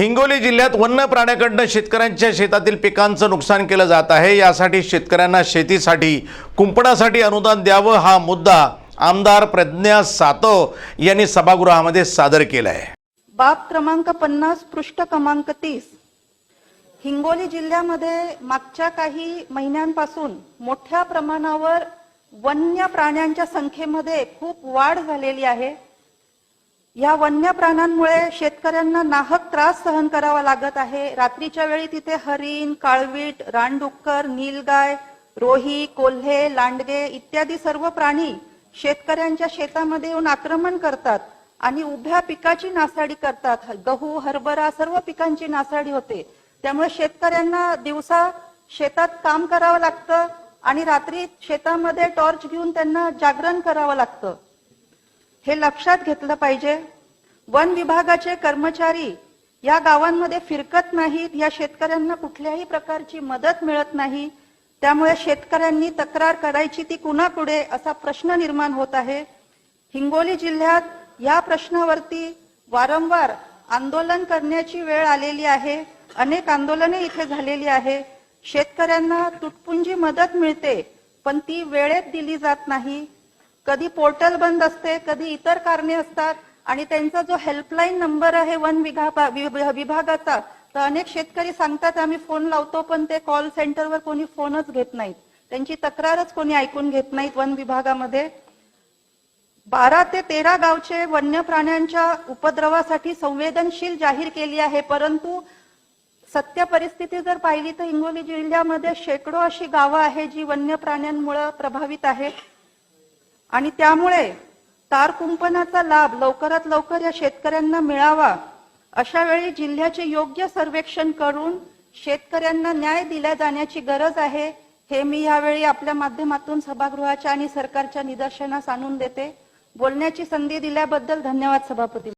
हिंगोली जिल्ह्यात वन्य प्राण्याकडनं शेतकऱ्यांच्या शेतातील पिकांचं नुकसान केलं जात आहे. यासाठी शेतकऱ्यांना शेतीसाठी कुंपणासाठी अनुदान द्यावं हा मुद्दा आमदार प्रज्ञा सातव यांनी सभागृहामध्ये सादर केला आहे बाब क्रमांक पन्नास पृष्ठ क्रमांक तीस. हिंगोली जिल्ह्यामध्ये मागच्या काही महिन्यांपासून मोठ्या प्रमाणावर वन्य प्राण्यांच्या संख्येमध्ये खूप वाढ झालेली आहे. या वन्य प्राण्यांमुळे शेतकऱ्यांना नाहक त्रास सहन करावा लागत आहे. रात्रीच्या वेळी तिथे हरिण काळवीट रानडुक्कर नीलगाय रोही कोल्हे लांडगे इत्यादी सर्व प्राणी शेतकऱ्यांच्या शेतामध्ये येऊन आक्रमण करतात आणि उभ्या पिकाची नासाडी करतात. गहू हरभरा सर्व पिकांची नासाडी होते. त्यामुळे शेतकऱ्यांना दिवसा शेतात काम करावं लागतं आणि रात्री शेतामध्ये टॉर्च घेऊन त्यांना जागरण करावं लागतं. हे लक्षात घेतलं पाहिजे. वन विभागाचे कर्मचारी या गावांमध्ये फिरकत नाहीत या शेतकऱ्यांना कुठल्याही प्रकारची मदत मिळत नाही. त्यामुळे शेतकऱ्यांनी तक्रार करायची ती कुणापुढे असा प्रश्न निर्माण होत आहे. हिंगोली जिल्ह्यात या प्रश्नावरती वारंवार आंदोलन करण्याची वेळ आलेली आहे. अनेक आंदोलने इथे झालेली आहे. शेतकऱ्यांना तुटपुंजी मदत मिळते पण ती वेळेत दिली जात नाही. कधी पोर्टल बंद असते कधी इतर कारणे असतात आणि त्यांचा जो हेल्पलाईन नंबर आहे वन विभागा- विभागाचा तर अनेक शेतकरी सांगतात आम्ही फोन लावतो पण ते कॉल सेंटरवर कोणी फोनच घेत नाहीत. त्यांची तक्रारच कोणी ऐकून घेत नाहीत वन विभागामध्ये. बारा ते तेरा गावचे वन्य प्राण्यांच्या उपद्रवासाठी संवेदनशील जाहीर केली आहे परंतु सत्य परिस्थिती जर पाहिली तर हिंगोली जिल्ह्यामध्ये शेकडो अशी गावं आहे जी वन्य प्राण्यांमुळे प्रभावित आहे आणि त्यामुळे तार कुंपणाचा लाभ लवकरात लवकर या शेतकऱ्यांना मिळावा. अशा वेळी जिल्ह्याचे योग्य सर्वेक्षण करून शेतकऱ्यांना न्याय दिला जाण्याची गरज आहे हे मी यावेळी आपल्या माध्यमातून सभागृहाच्या आणि सरकारच्या निदर्शनास आणून देते. बोलण्याची संधी दिल्याबद्दल धन्यवाद सभापती.